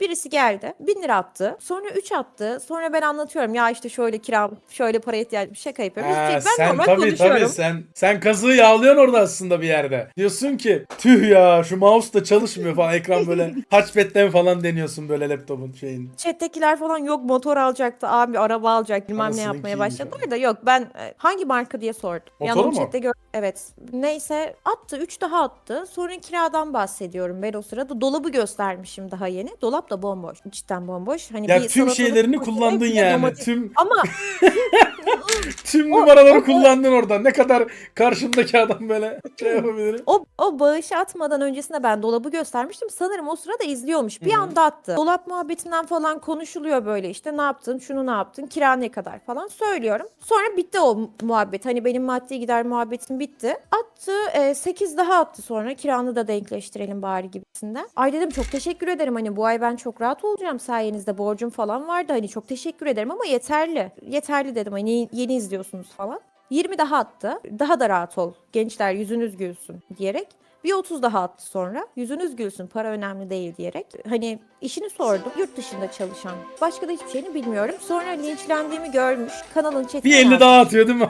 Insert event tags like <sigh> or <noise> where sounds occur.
Birisi geldi 1000 lira attı. Sonra 3 attı. Sonra ben anlatıyorum ya işte şöyle kira şöyle para ihtiyacım şaka yapıyorum. Ha, ben sen normal tabii konuşuyorum. tabii sen sen kazığı yağlıyorsun orada aslında bir yerde. Diyorsun ki tüh ya şu mouse da çalışmıyor falan ekran böyle <laughs> touchpad'den falan deniyorsun böyle laptopun şeyin. Chat'tekiler falan yok motor alacaktı abi araba alacak bilmem ne yapmaya başladılar da yok ben e, hangi marka diye sordum. Motoru onu mu? chatte gör evet neyse attı 3 daha attı sonra kiradan bahsediyorum ben o sırada dolabı göstermişim daha yeni dolap da bomboş cidden bomboş. Hani Ya bir tüm şeylerini <laughs> kullandın yani. domates- Tüm Ama <laughs> tüm O- numaraları o- kullandın orada. Ne kadar karşımdaki adam böyle <laughs> şey yapabilir. O, o bağışı atmadan öncesinde ben dolabı göstermiştim. Sanırım o sırada izliyormuş. Bir Hı hı. anda attı. Dolap muhabbetinden falan konuşuluyor böyle işte ne yaptın, şunu ne yaptın, kira ne kadar falan söylüyorum. Sonra bitti o mu- muhabbet. Hani benim maddi gider muhabbetim bitti. Attı 8 daha attı sonra kiranı da denkleştirelim bari gibisinden. Ay dedim çok teşekkür ederim hani bu ay ben çok rahat olacağım sayenizde borcum falan vardı hani çok teşekkür ederim ama yeterli. Yeterli dedim hani yeni izliyorsunuz falan. 20 daha attı. Daha da rahat ol. Gençler yüzünüz gülsün diyerek. Bir 30 daha attı sonra. Yüzünüz gülsün para önemli değil diyerek. Hani işini sordum. Yurt dışında çalışan. Başka da hiçbir şeyini bilmiyorum. Sonra linçlendiğimi görmüş. Kanalın chatine Bir 50 yazmış. daha atıyor değil mi?